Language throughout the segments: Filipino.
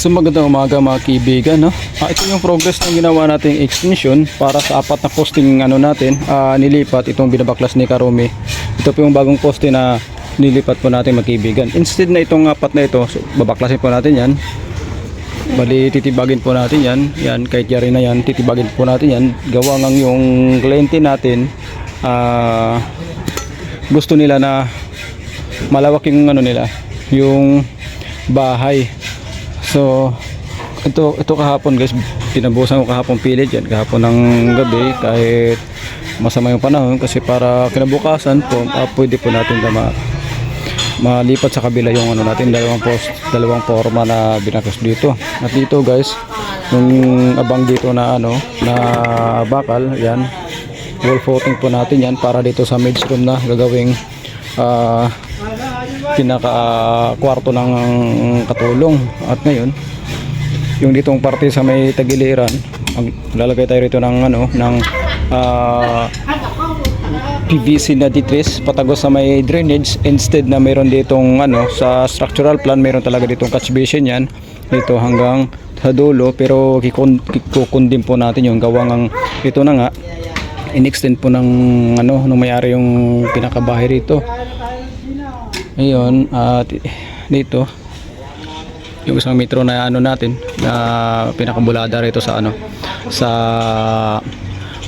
So magandang umaga mga kaibigan no? Ah, ito yung progress ng ginawa nating extension para sa apat na posting ano natin ah, nilipat. Itong binabaklas ni Karumi. Ito po yung bagong poste na nilipat po natin mga kaibigan. Instead na itong apat na ito so, babaklasin po natin yan. Bali titibagin po natin yan. Yan kahit yari na yan titibagin po natin yan. Gawa ng yung kliyente natin ah, gusto nila na malawak yung ano nila yung bahay so ito ito kahapon guys pinabusan ko kahapon pilit yan. Kahapon ng gabi kahit masama yung panahon kasi para kinabukasan po ah, pwede po natin na ma- malipat sa kabila yung ano natin dalawang post dalawang forma na binakos dito. At dito guys yung abang dito na ano na bakal yan wall footing po natin yan para dito sa mid room na gagawing ah, pinaka kwarto ng katulong. At ngayon yung ditong parte sa may tagiliran ang lalagay tayo rito ng ano ng ah, PVC na ditris patagos sa may drainage. Instead na mayroon ditong ano sa structural plan mayroon talaga ditong catch basin yan dito hanggang sa dulo. Pero kikun- kukundim po natin yung gawa ng ito na nga in-extend po ng ano nung may-ari yung pinakabahay rito ayun at dito yung isang metro na ano natin na pinakabulada rito sa ano sa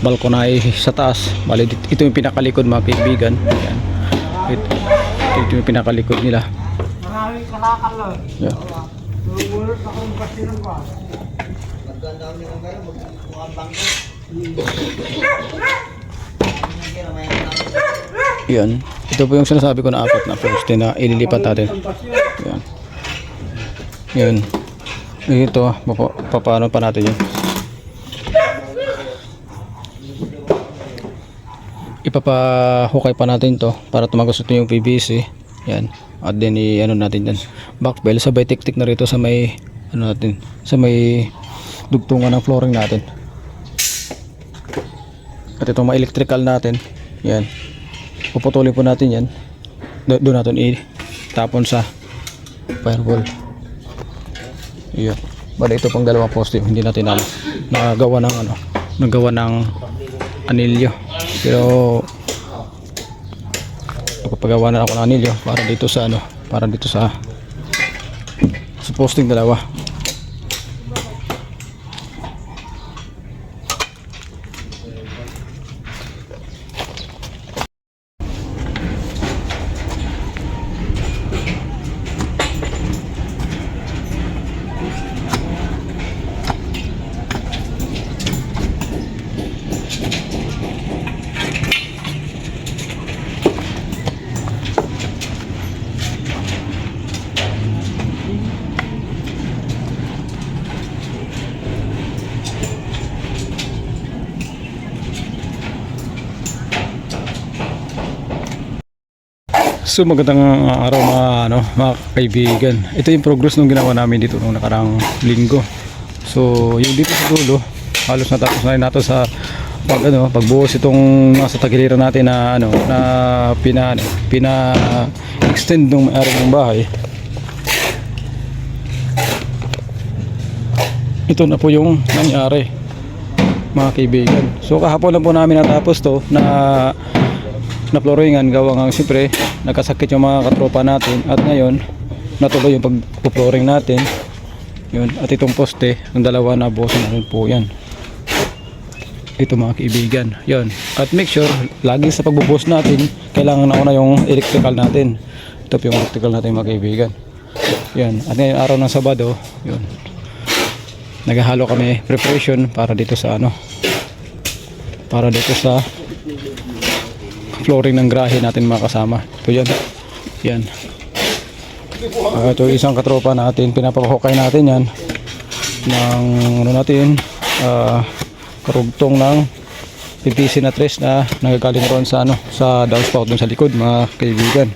balkonay sa taas bali ito yung pinakalikod mga kaibigan Ayan. ito, ito yung pinakalikod nila Ayan. Yan. Ito po yung sinasabi ko na apat na poste na ililipat natin. Yan. Yan. Ito, papa, paano pa natin yun? Ipapahukay pa natin to para tumagos yung PVC. Yan. At then i-ano natin yan. Back bell sabay tik-tik na rito sa may ano natin, sa may dugtungan ng flooring natin. At itong mga electrical natin, yan. Puputulin po natin yan. Do- Doon natin i-tapon sa firewall. Yan. Bali ito pang dalawang poste, hindi natin alam. Nagawa ng ano, nagawa ng anilyo. Pero pagpagawa na ako ng anilyo para dito sa ano, para dito sa sa posting dalawa. So magandang araw mga ano, mga kaibigan. Ito yung progress nung ginawa namin dito nung nakarang linggo. So yung dito sa dulo, halos natapos na rin nato sa pag ano, pagbuhos itong nasa tagiliran natin na ano, na pina ano, pina extend ng may-ari ng bahay. Ito na po yung nangyari mga kaibigan. So kahapon lang po namin natapos to na na flooringan gawa nga siyempre nagkasakit yung mga katropa natin. At ngayon natuloy yung pag-flooring natin. Yun at itong poste ang dalawa na boss na rin po yan. Ito mga kaibigan. Yun at make sure lagi sa pagbubuhos natin kailangan na una yung electrical natin. Ito yung electrical natin mga kaibigan. Yan at ngayon araw ng Sabado yun naghahalo kami preparation para dito sa ano para dito sa flooring ng grahe natin mga kasama. Ito yan. Yan. Ah, ito isang katropa natin. Pinapakahukay natin yan. Ng ano natin. ah, karugtong ng PVC na tres na nagagaling ron sa ano sa downspout dun sa likod mga kaibigan.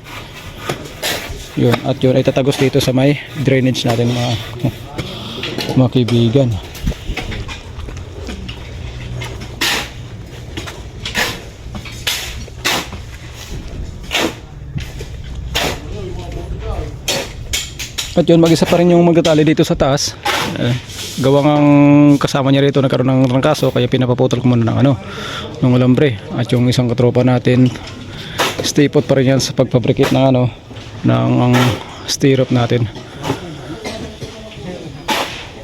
Yun. At yun ay tatagos dito sa may drainage natin mga mga kaibigan. At yun, mag-isa pa rin yung magtatali dito sa taas. Eh, gawa ng kasama niya rito nagkaroon ng trangkaso kaya pinapaputol ko muna ng ano, ng alambre. At yung isang katropa natin, stay put pa rin yan sa pagpabricate ng ano, ng ang stirrup natin.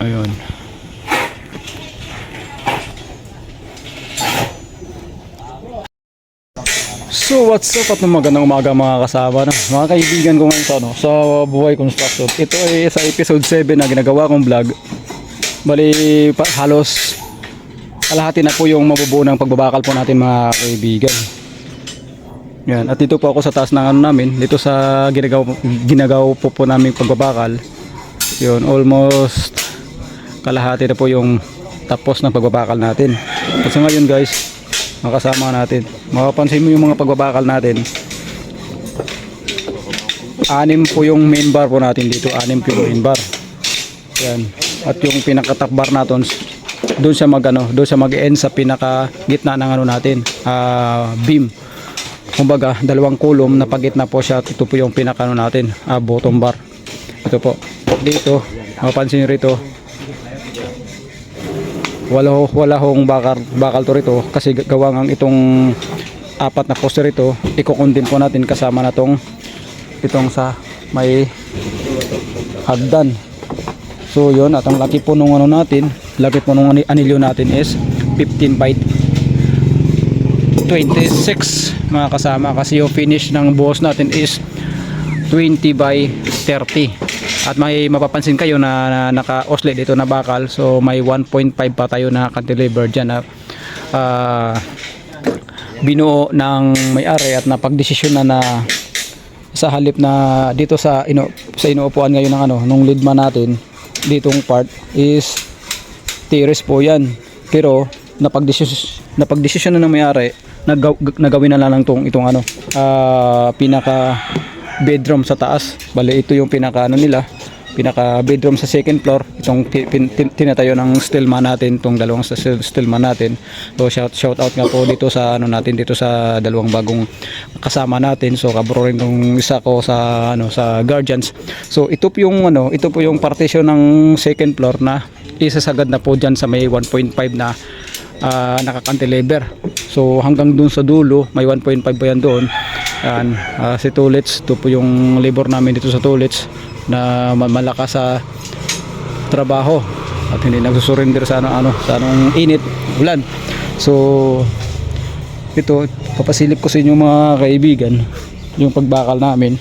Ayun. So what's up at magandang umaga mga kasama no? Mga kaibigan ko ngayon sa, ano, sa Buhay Construction. Ito ay sa episode 7 na ginagawa kong vlog. Bali pa, halos kalahati na po yung mabubuo ng pagbabakal po natin mga kaibigan. Yan, at dito po ako sa taas ng ano namin Dito sa ginagawa, ginagawa po po namin pagbabakal. Yun, almost kalahati na po yung tapos ng pagbabakal natin. At sa ngayon guys makasama natin. Makapansin mo yung mga pagbabakal natin. Anim po yung main bar po natin dito. Anim po yung main bar. Yan. At yung pinaka-top bar natin, doon siya mag ano, doon siya mag-end sa pinaka gitna ng ano natin, ah, beam. Kumbaga, dalawang kulom na pagitna po siya. Ito po yung pinaka ano natin, ah, bottom bar. Ito po. Dito, mapapansin rito, wala wala hong bakal bakal to rito. Kasi gawa ng itong apat na poster ito iko-condemn po natin kasama na tong itong sa may hagdan. So yun at ang laki po nung ano natin laki po nung ani- anilyo natin is 15 by 26 mga kasama. Kasi yung finish ng buhos natin is 20 by 30 at may mapapansin kayo na, na naka-oscillate dito na bakal. So may 1.5 pa tayo na cantilever dyan. Na ah, binuo ng may-ari at napagdesisyon na na sa halip na dito sa ino, sa inuupuan ngayon ng ano nung lidma natin ditong part is tiris po yan. Pero napagdesisyon napagdesisyon na ng may-ari nagaw, nagawin na lang tong itong ano ah, pinaka bedroom sa taas. Bali ito yung pinaka ano nila, pinaka bedroom sa second floor. Itong tinatayo ng stillman natin, itong dalawang stillman natin. So shout shout out nga po dito sa ano natin dito sa dalawang bagong kasama natin. So kabro rin tong isa ko sa ano sa guardians. So ito po yung ano, ito po yung partition ng second floor na isasagad na po diyan sa may 1.5 na ah, nakakantilever. So hanggang dun sa dulo, may 1.5 pa yan doon. Yan, ah, si Tulits, ito po yung labor namin dito sa Tulits na ma- malakas sa trabaho at hindi nagsusurrender sa ano, ano sa anong init, ulan. So ito, papasilip ko sa inyo mga kaibigan yung pagbakal namin.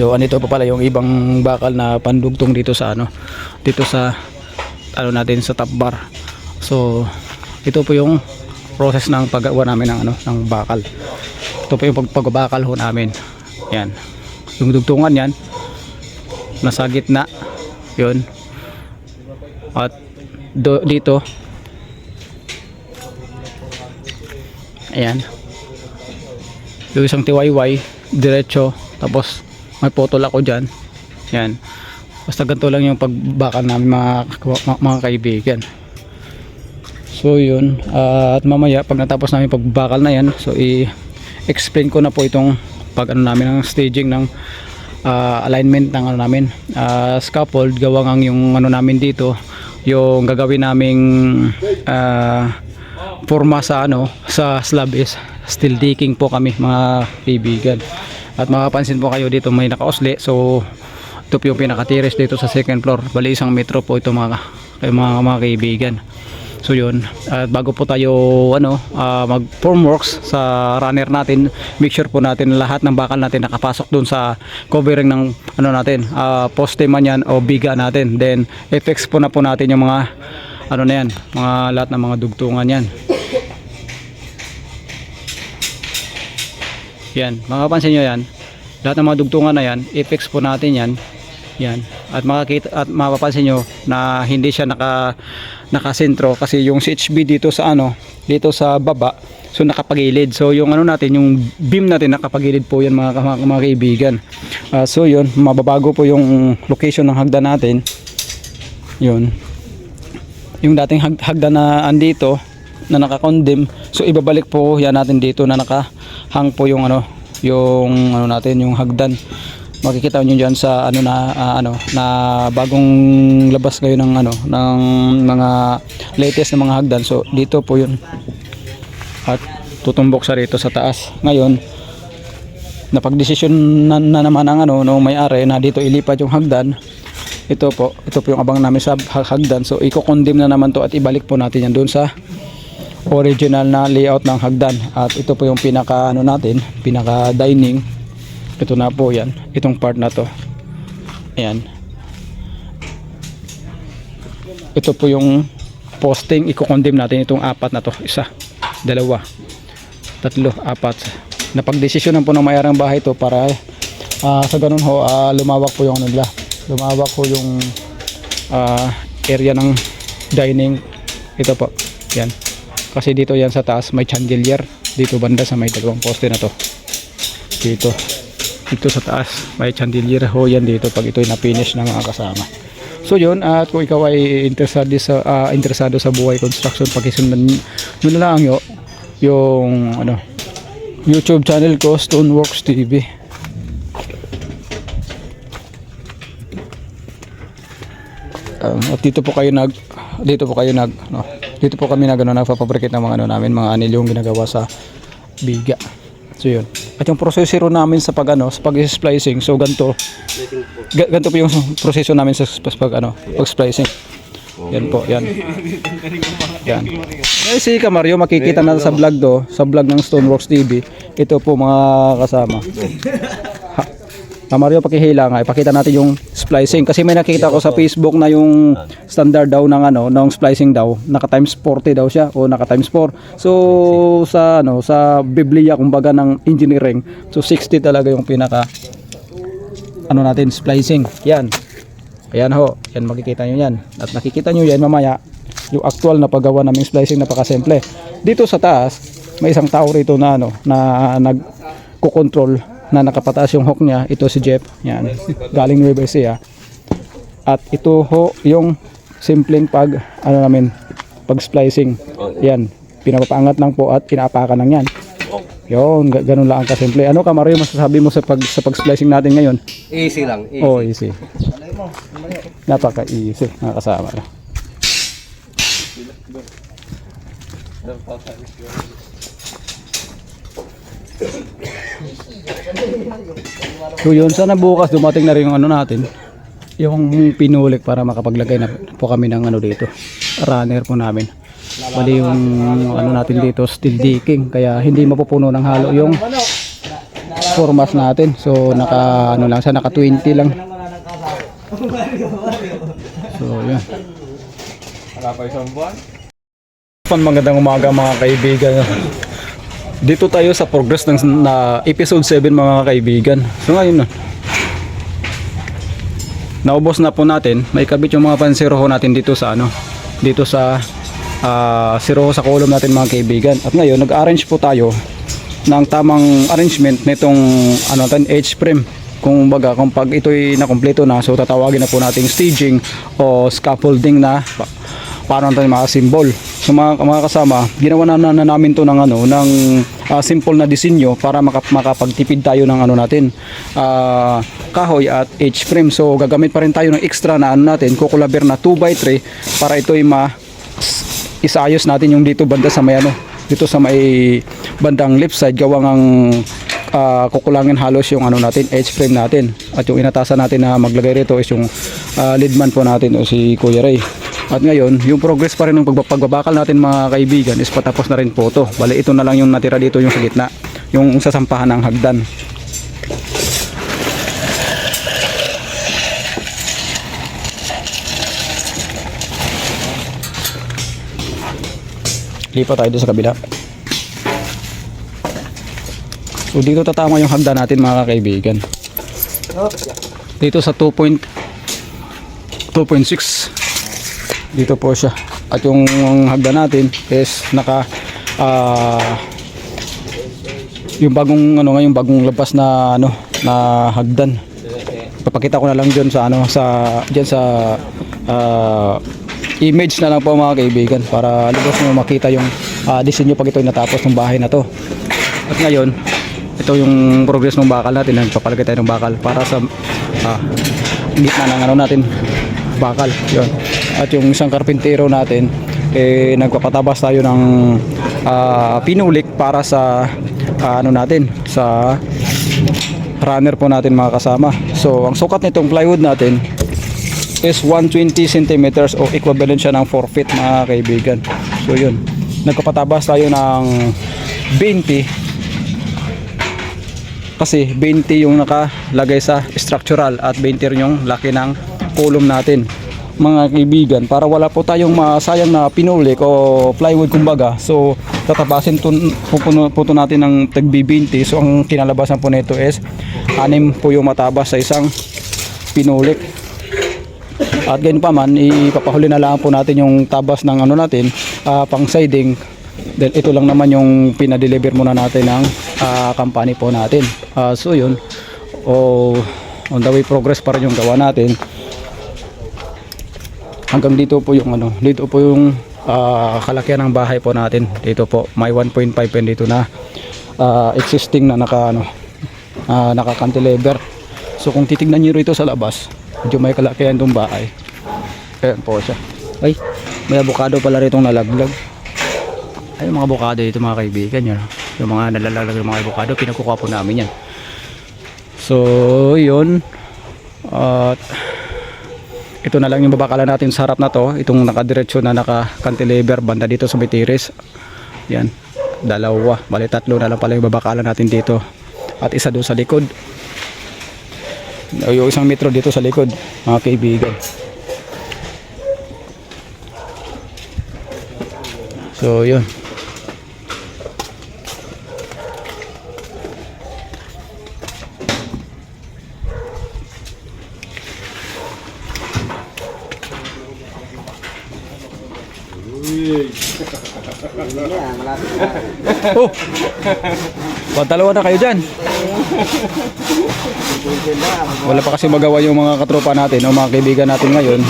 So anito pa pala yung ibang bakal na pandugtong dito sa ano, dito sa ano natin sa top bar. So ito po yung process ng paggawa namin ng ano ng bakal. Ito po yung pag pagbabakal ho namin. Yan. Yung dugtungan yan nasa gitna. 'Yun. At do, dito Ayan. Yung isang tiwayway, diretso, tapos may potol ako dyan. Yan. Basta ganito lang yung pagbakal namin mga, mga, mga kaibigan. So yun, Ah, at mamaya pag natapos namin pagbakal na yan, so i-explain ko na po itong pag ano namin ng staging ng ah, alignment ng ano namin. Ah, scaffold gawa ng yung ano namin dito yung gagawin naming ah, forma sa ano sa slab is steel decking po kami mga kaibigan. At makapansin po kayo dito may nakaosle so ito po yung pinakatiris dito sa second floor. Bali isang metro po ito mga mga, mga kaibigan so yun. At bago po tayo ano ah, mag formworks sa runner natin make sure po natin lahat ng bakal natin nakapasok dun sa covering ng ano natin ah, poste man yan o biga natin. Then effects po na po natin yung mga ano na yan mga lahat ng mga dugtungan yan. Yan. Makapansin nyo yan. Lahat ng mga dugtungan na yan i-fix po natin yan. Yan. At makakita at mapapansin nyo na hindi siya naka nakasentro kasi yung CHB dito sa ano dito sa baba so nakapagilid. So yung ano natin yung beam natin nakapagilid po yan mga, mga, mga kaibigan. Ah, so yun mababago po yung location ng hagdan natin. Yun. Yung dating hag hagdan na andito na naka-condemn so ibabalik po yan natin dito na nakahang po yung ano yung ano natin yung hagdan makikita niyo diyan sa ano na ah, ano na bagong labas ngayon ng ano ng mga latest na mga hagdan. So dito po 'yun. At tutumbok sa rito sa taas. Ngayon, napagdesisyon na, na naman ang ano no may-ari na dito ilipat yung hagdan. Ito po, ito po yung abang namin sa ha- hagdan. So iko-condemn na naman to at ibalik po natin yan doon sa original na layout ng hagdan. At ito po yung pinaka ano natin, pinaka dining. Ito na po yan, itong part na to. Ayan. Ito po yung posting, iko-condemn natin itong apat na to. Isa, dalawa, tatlo, apat. Napagdesisyonan po ng mayarang bahay to para ah, sa ganun ho, ah, lumawak po yung ano nila. Lumawak po yung ah, area ng dining. Ito po, yan. Kasi dito yan sa taas may chandelier. Dito banda sa may dalawang poste na to. Dito. Dito sa taas may chandelier ho yan dito pag ito'y na-finish ng mga kasama. So yun, at kung ikaw ay interesado sa ah, interesado sa buhay construction, pakisundan nyo na lang yo yung ano YouTube channel ko Stoneworks TV. Um, at dito po kayo nag dito po kayo nag no, dito po kami nag ano nagpapabricate ng mga ano namin mga anil yung ginagawa sa biga. So yun. At yung proseso namin sa pag ano sa pag splicing so ganto ga- ganito po yung proseso namin sa sa pag ano pag splicing. Yan po, yan. Yan. Eh, si Ka Mario, makikita na sa vlog do, sa vlog ng Stoneworks TV. Ito po mga kasama. Ha, Ka Mario, pakihila nga, ipakita natin yung splicing kasi may nakita ko sa Facebook na yung standard daw ng ano, ng splicing daw, naka times 40 daw siya o naka times 4. So sa ano, sa Biblia kumbaga ng engineering, so 60 talaga yung pinaka ano natin, splicing. Yan. Ayan ho, yan makikita nyo yan. At nakikita nyo yan mamaya, yung actual na paggawa naming splicing napakasimple. Dito sa taas, may isang tao rito na ano, na nagko-control na nakapataas yung hook niya. Ito si Jeff, yan. Galing Nueva Ecija. At ito ho, yung simpleng pag, ano namin, pag splicing. Yan, pinapapangat lang po at pinaapakan lang yan. Yun, ga- ganun lang ang kasimple. Ano ka Mario, masasabi mo sa pag sa pag-splicing natin ngayon? Easy lang. Easy. Oh, easy. Napaka-easy, mga kasama. So yun, sana bukas dumating na rin yung ano natin, yung pinulik para makapaglagay na po kami ng ano dito, runner po namin. Bali yung ano natin dito, steel decking, kaya hindi mapupuno ng halo yung formas natin. So naka ano lang, sa naka 20 lang. So yan. Wala pa isang buwan. Magandang umaga mga kaibigan. Dito tayo sa progress ng na episode 7 mga kaibigan. So ngayon na. Naubos na po natin. May kabit yung mga pansiroho natin dito sa ano. Dito sa ah siroho sa column natin mga kaibigan. At ngayon nag-arrange po tayo ng tamang arrangement nitong ano natin H-frame. Kung baga kung pag ito'y nakumpleto na so tatawagin na po nating staging o scaffolding na pa- paano natin mga symbol. So mga, mga kasama, ginawa na, na, na namin to ng ano ng ah, simple na disenyo para maka, makapagtipid tayo ng ano natin ah, kahoy at H-frame. So gagamit pa rin tayo ng extra na ano natin, kukulabir na 2x3 para ito'y ma isaayos natin yung dito banda sa may ano dito sa may bandang left side. Gawang ang ah, kukulangin halos yung ano natin edge frame natin. At yung inatasan natin na maglagay rito is yung ah, leadman po natin o si Kuya Ray at ngayon yung progress pa rin ng pagba- pagbabakal natin mga kaibigan is patapos na rin po to. Bali ito na lang yung natira dito yung sa gitna. Yung sasampahan ng hagdan. Lipat tayo doon sa kabila. So dito tatama yung hagdan natin mga kaibigan. Dito sa 2 point 2.6 dito po siya. At yung hagdan natin is naka ah, yung bagong ano ngayon bagong labas na ano na hagdan. Papakita ko na lang diyan sa ano sa diyan sa ah, image na lang po mga kaibigan para lubos mo makita yung ah, disenyo pag ito natapos ng bahay na to. At ngayon ito yung progress ng bakal natin. Nagpapalagay tayo ng bakal para sa ah, gitna ng ano natin bakal. Yon at yung isang karpintero natin eh nagpapatabas tayo ng ah, pinulik para sa ah, ano natin sa runner po natin mga kasama. So ang sukat nitong plywood natin is 120 centimeters o equivalent siya ng 4 feet mga kaibigan. So yun. Nagpapatabas tayo ng 20 kasi 20 yung nakalagay sa structural at 20 rin yung laki ng column natin mga kaibigan para wala po tayong masayang na pinulik o plywood kumbaga. So tatabasin to, pupuno po to natin ng tag 20 so ang kinalabasan po nito is anim po yung matabas sa isang pinulik at ganyan pa man ipapahuli na lang po natin yung tabas ng ano natin ah, pang siding. Then ito lang naman yung pinadeliver muna natin ng ah, company po natin. Ah, so yun. O on the way progress pa rin yung gawa natin hanggang dito po yung ano dito po yung ah, kalakihan ng bahay po natin. Dito po may 1.5 pen dito na ah, existing na naka ano ah, naka cantilever. So kung titignan niyo rito sa labas medyo may kalakihan tong bahay. Ayan po siya. Ay may avocado pala rito nalaglag. Ay mga avocado dito mga kaibigan yun. Yung mga nalalalag yung mga avocado pinagkukuha po namin yan. So yun. At ito na lang yung babakalan natin sa harap na to. Itong nakadiretso na naka cantilever banda dito sa may tiris yan. Dalawa. Bali tatlo na lang pala yung babakalan natin dito. At isa doon sa likod. Yung isang metro dito sa likod mga kaibigan. So yun Oh! Pantalawa na kayo dyan. Wala pa kasi magawa yung mga katropa natin o mga kaibigan natin ngayon.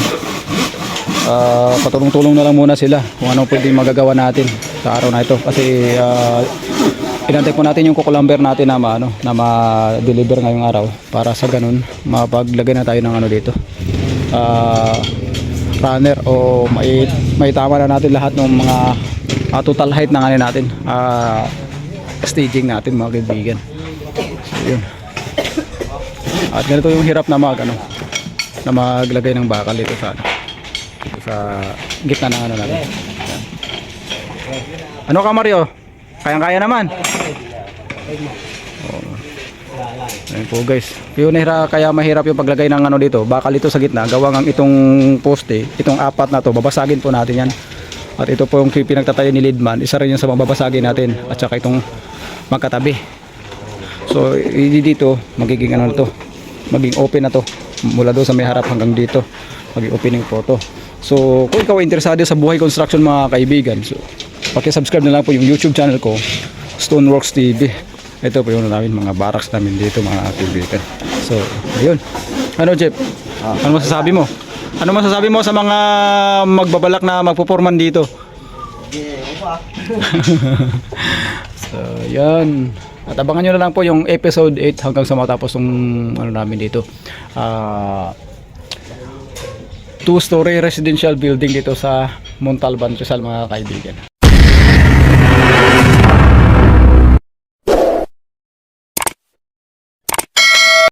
Ah, patulong-tulong na lang muna sila kung anong pwede magagawa natin sa araw na ito. Kasi uh, inantay po natin yung kukulamber natin na, ma, ano, na ma-deliver ngayong araw para sa ganun mapaglagay na tayo ng ano dito. Ah, runner o may, may tama na natin lahat ng mga ah, total height ng ano natin ah, staging natin mga kaibigan so, yun at ganito yung hirap na mag ano na maglagay ng bakal dito sa ano, sa gitna ng ano natin ano ka Mario kayang kaya naman Ayun po guys. Yun nahira kaya mahirap yung paglagay ng ano dito. Bakal dito sa gitna. Gawa ng itong poste, itong apat na to, babasagin po natin yan. At ito po yung pinagtatayo ni Lidman. Isa rin yung sa mga babasagin natin. At saka itong magkatabi. So hindi dito magiging ano na to. Maging open na to. Mula doon sa may harap hanggang dito. Maging opening po to. So kung ikaw ay interesado sa buhay construction mga kaibigan, so paki-subscribe na lang po yung YouTube channel ko, Stoneworks TV. Ito po yung ano namin mga barracks namin dito mga kaibigan. So, ayun. Ano Jeff? Ano masasabi mo? Ano masasabi mo sa mga magbabalak na magpuporman dito? so, yan. At abangan nyo na lang po yung episode 8 hanggang sa matapos ng ano namin dito. Ah two-story residential building dito sa Montalban, Rizal mga kaibigan.